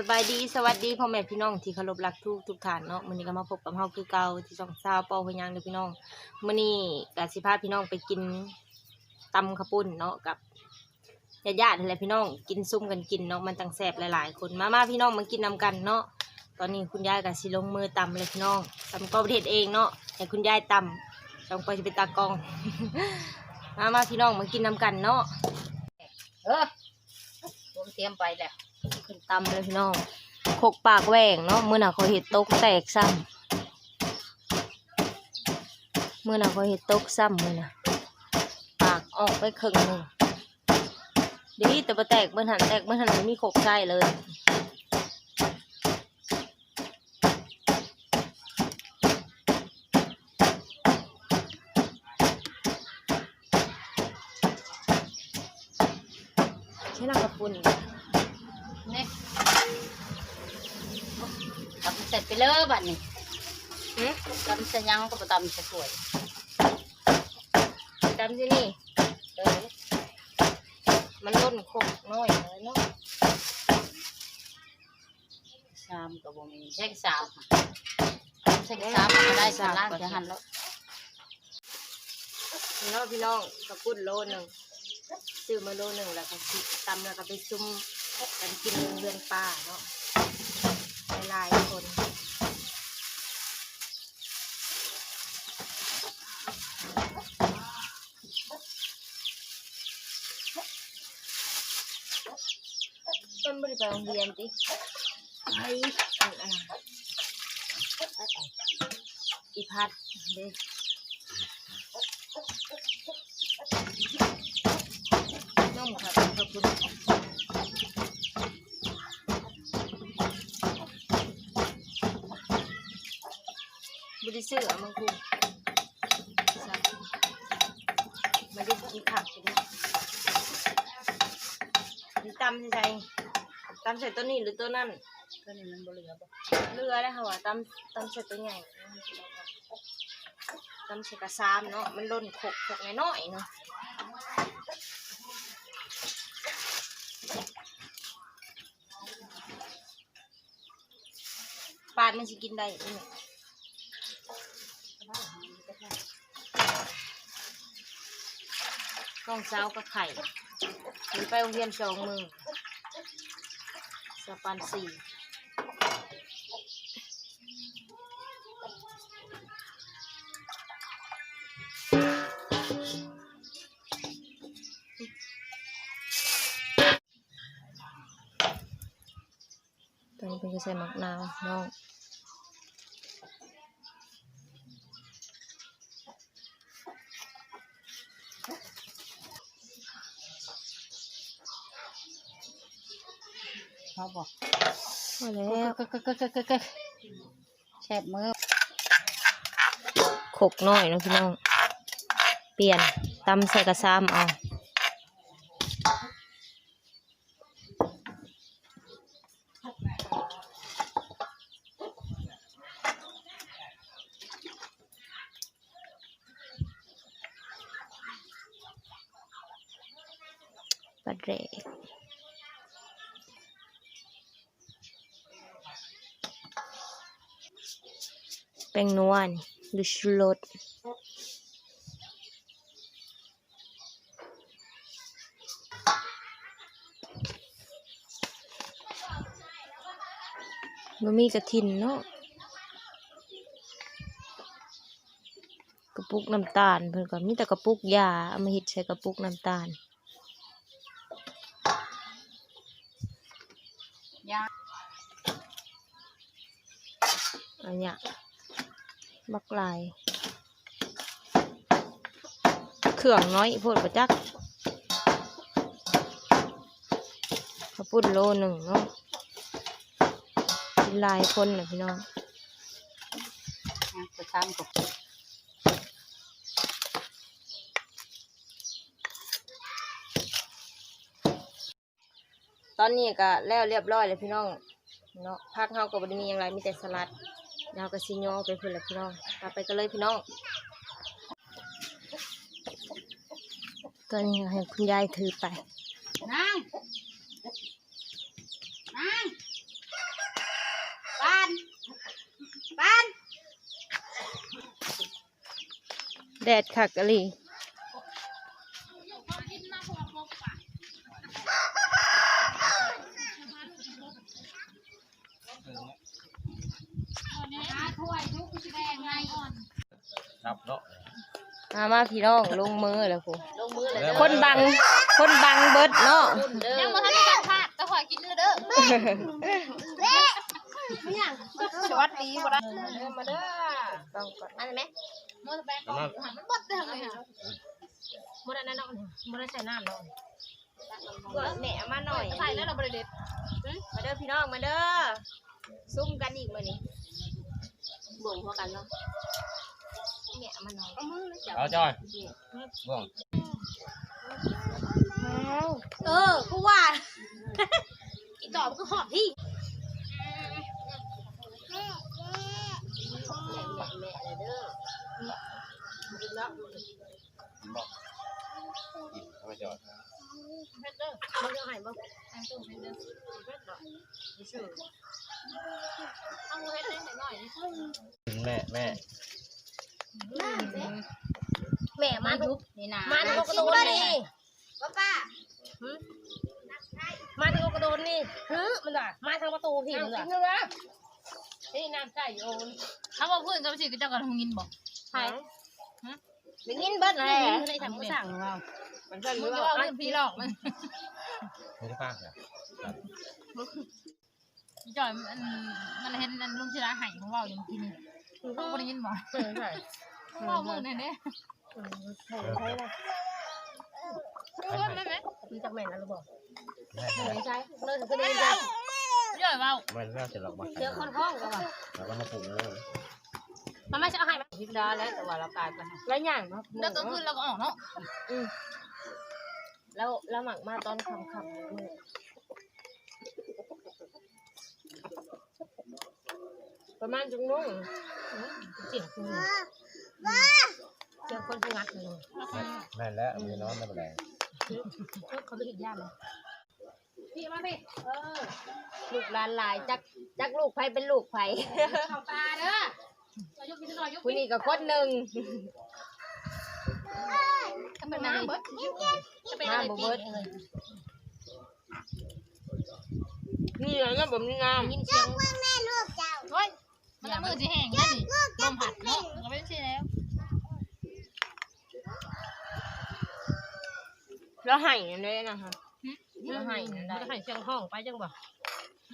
สบายดีสวัสดีพ่อแม่พี่น้องที่เคารพรักทุกทุกท่านเนาะมื้อนี้ก็มาพบกับเฮาคือเก่าที่ช่องซาวเปาพยังเด้อพี่น้องมื้อนี้ก็สิพาพี่น้องไปกินตำข้าวปุ้นเนาะกับญาติๆนั่นแหละพี่น้องกินซุ่มกันกินเนาะมันจังแซ่บหลายๆ คนมามาพี่น้องมากินนำกันเนาะตอนนี้คุณยายก็สิลงมือตำเลยพี่น้องตำก็ประเทศเองเนาะให้คุณยายตำจองไปสิเป็นตากอง มามาพี่น้องมากินนำกันเนาะเออผมเตรียมไปแล้ว ขึ้นตำเลยพี่น้องโคกปากแหว่งเนาะมื้อน่ะเขาเห็ดตกแตกซ้ำมื้อน่ะเขาเห็ดตกซ้ำมื้อน่ะปากออกไปครึ่งหนึ่งดีแต่บ่แตกเบิ่นหันแตกเบิ่นหันบ่มีโคกใส่เลยใช่น้ำกระปุ่น นี่ตำเสร็จไปเลยบัดนี้หืมตำเสร็จยังก็ไปตำเสร็จสวยตำที่นี่เออมันล้นโคกน้อยเลยเนาะสามกับบ่มีเช็คสามค่ะเช็คสามก็ได้สามล้านจะหันแล้วพี่น้องพี่น้องกระปุ่นโลหนึ่งซื้อมาโลหนึ่งแล้วก็สิตำแล้วก็ไปซุ่ม กันกินเรื่อนป่าเนาะหลายๆคนต้นบริไปโรงเรียนติไอ้อันอันอีพัดเด้น้องค่ะขอบคุณ บริสุทธิ์เอามังคุดมาได้กินผักกันนะนี่ตำใส่ตำใส่ตัวนี้หรือตัวนั่นก็นี่มันบ่เหลือบ่เรือได้ค่ะว่าตำตำใส่ตัวใหญ่ตำใส่กระซามเนาะมันล่นขกขกน้อยๆเนาะปาดมันสิกินได้นี่ น้องสาวกับไข่หรือไปโรงเรียนสองมือสปันสี่ตอนนี้เป็นจะใส่หมักนาวน้อง บอกพอแล้วก็ก็ก็ก็ก็ก็แซ่บมือขกน้อยเนาะพี่น้อง เปลี่ยนตำใส่กระซามเอาปลาเดก ป้งนวลดูชูรสมันมีกระทินเนาะกระปุกน้ำตาลเพิ่นก็มีแต่กระปุกยาเอามาเฮ็ดใส่กระปุกน้ำตาลยาอันเนี้ย บักลาย เครื่องน้อยโพดประจักข้าวปุ้นโลหนึ่งเนาะลายคนนะพี่น้องไปตามกับตอนนี้ก็แล้วเรียบร้อยเลยพี่น้องเนาะพักเฮาก็บ่ได้มีหยังไรมีแต่สลัด ยาวกระซิโยอไปพื่อนละพี่น้องตาไปกันเลยพี่น้อง ตัวนี้ให้คุณยายถือไปนั่งนั่งบ้านบ้านแดดขักกะลี มามาพี่น้องลงมือแล้วพูลงมือเลยคนบัง คนบังเบิดเนาะเด้อยังมาทันการพาดแต่ขอกินเด้อเด้อสวัสดีบ่ได้มาเด้อต้องก่อนอันไหมมอสแบงหันมันบดได้ทางไหนบ่ได้นั่นเนาะบ่ได้ใส่น้ำเนาะแหนมาหน่อยใส่แล้วเราบริเด็ดมาเด้อพี่น้องมาเด้อซุ่มกันอีกมื้อนี้ บ่งพอกันเนาะแหนมาหน่อยเอามือเลยจับเอาจอยบ่วงเออกูว่าอีต่อมันก็หอบที่แม่เลยเด้อกินบ่กินเอาไปจอยเฮ็ดเด้อบ่ยังให้บ่อันตู้เป็นเด้อเฮ็ดบ่ซื่อ เอามือให้ได้หน่อยแม่แม่แม่มาทุกนี่นะมาทุกกระโดดนี่ป้ามาทุกกระโดดนี่ฮึมันว่ะมาทางประตูพี่มันว่ะนี่น้ำใส่โอนถ้าว่าพูดกับสิก็เจ้าก็ทงยินบอกใช่ได้ยินเบิดแหละไม่ได้ทำมือสั่งเรามันก็มึรู้งจะว่าว่าเรื่องพี่หลอกมันไม่ได้ป้าค่ะจ่อยมันมันเห็นอันลุงชิระหายของเราอย่างกินเขาบ่ได้ยินบอกใช่ใช่ว่ามือเนี่ยเนี่ยใช่ใช่ละรู้ว่าไหมไหมมีจากแม่นะเราบอกแม่ไม่ใช่เลยคือได้ใจจ่อยว่าไม่ได้เสร็จหรอกมาเจอคนห้องก็ว่าแล้วก็มาปรุงเลยมันไม่ใช่เอาให้มันพิมพ์ดาแล้วแต่ว่าเรากลายไปแล้วอย่างเนาะแล้วก็คืนเราก็ออกเนาะแล้วแล้วหมักมาตอนค่ำๆมื้อ ประมาณจังโมงเสียงคุณเสียงคนที่งัดเลยแม่แล้วมีน้องไม่เป็นไรเขาไปหิดย่าเลยพี่มาพี่เออลูกหลานหลายจักจักลูกไผเป็นลูกไผเข้าตาเด้อเรายกพี่หน่อยยกผู้นี้ก็คนหนึ่งก็เป็นน้ำเบิดมาบ่เบิดนี่แหละนะผมนี่งามยินเสียงเฮ้ย มันละมือจะแห้งแล้วนี่ลมผัดเนาะก็ไม่ใช่แล้วแล้วให้อันนี้นะคะแล้วให้อันมันได้จะให้เสียงห้องไปจังบ่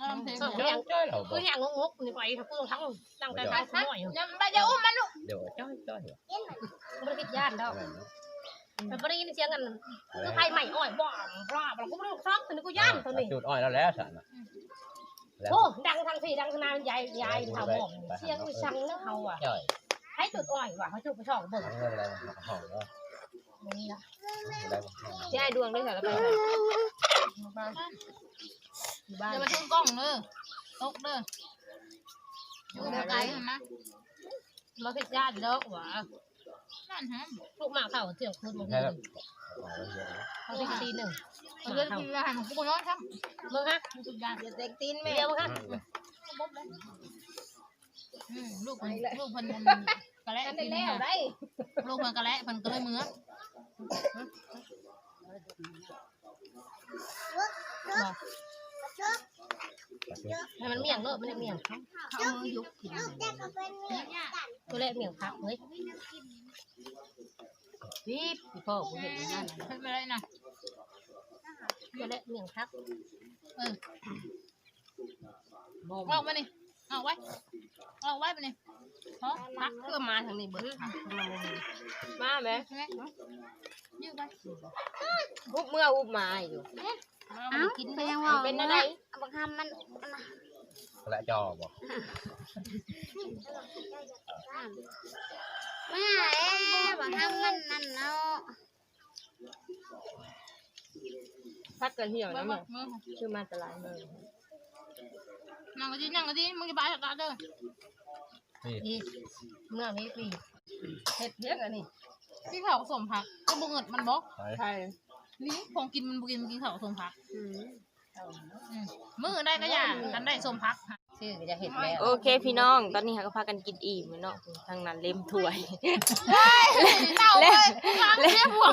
น้ำเทเออเดี๋ยวยังจ้อยเราบกูอกยังงกๆนี่ไปถ้ากูต้องทั้งตั้งใจตายกูหน่อยยังไปเดี๋ยวอุ้มมันลูกเดี๋ยวจ้อยจ้อยกูไม่ได้คิดย่านดอกอะไรเนาะมันไม่ได้ยินเสียงกันกูไทยใหม่อ้อยบ่อมบ่อมกูไม่ได้ซักแต่กูย่านตัวนี้จุดอ้อยแล้วแล้วสัน โอ้ดังทางสี่ดังทางนานยายยายเผาบอกเสียงไปสั่งแล้วเฮาอะจ้อยให้จุดอ้อยว่ะเขาจุดไปช่องเบิ่งไม่เป็นไรห้องแล้วนี่ละไม่เป็นไรห้องที่ให้ดวงด้วยค่ะแล้วไปค่ะบ้านอยู่บ้านเดี๋ยวมาถึงกล้องเด้อตกเด้ออยู่ไกลเห็นไหมมาผิดญาติเด้อว่ะนั่นฮะลูกหมากเต่าเสี่ยงคืนหมดเลแค่ยแล้วเขาผิดตีหนึ่งมันจะกินอาหารของกูน้อยครับมึงฮะทุกอย่างอย่าเต็กตีนแม่เดียวมึงฮะอืมลูกมันลูกมันกระแลกันทีได้นี้แล้วได้ลูกมันกระแลมันก็เลยมือให้มันเมี่ยงเนอะไม่ได้เมี่ยงเขามือยุบกินกูเล่เมี่ยงผักเฮ้ย พี่พี่พ่อกูเห็นนั่นเป็นไปได้นะกูเล่เมี่ยงผักเออเอาไปนี่เอาไว้เอาไว้ไปนี่ฮะผักเพื่อมาทางนี้เบิดค่ะมาไหมใช่ไหมยืดไปอุบเมื่ออุบมาอยู่มาบ่กินไปยังว่าเป็นอะไรบางคำมันและจอบอก ไม่บางคำมันนั่นเนาะพักกันเหี่ยวเมื่อนะเมื่แม่อชื่อมาตลาดเลยนั่งกันดินั่งกันดิมึงจะไปจัดการเด้อนี่พี่เมื่อนี้พี่เห็ดเพี้ยงอันนี้พี่เขาสมผักก็บุเงิดมันบอกไปใช่นี่ของกินมันบุกินมันกินเขาสมผักอืมมือได้ก็อย่ากันได้สมผัก เสชื่อก็จะเห็นแล้วโอเคพี่น้อง ตอนนี้เขาก็พากันกินอิ่มเนาะทางนั้นเล่มถ้วย เต่าเลยเรียบหัว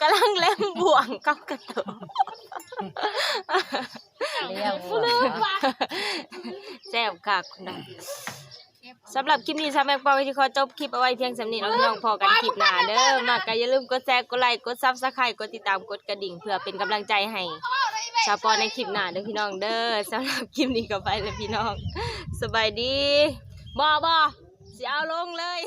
กำลังเล่มบ่วงกับกระโตกเรียกว่าแซ่บค่ะคุณนะสำหรับคลิปนี้สาวแมงปองที่ขอจบคลิปเอาไว้เพียงสำนี้เราพี่น้องพอกันคลิปหน้าเด้อมากก็อย่าลืมกดแชร์กดไลค์กดซับสไครต์กดติดตามกดกระดิ่งเพื่อเป็นกำลังใจให้ ชาวปอในคลิปหน้าเด้อพี่น้องเด้อสำหรับคลิปนี้ก็ไปแล้วพี่น้องสบายดีบอบอสิเอาลงเลย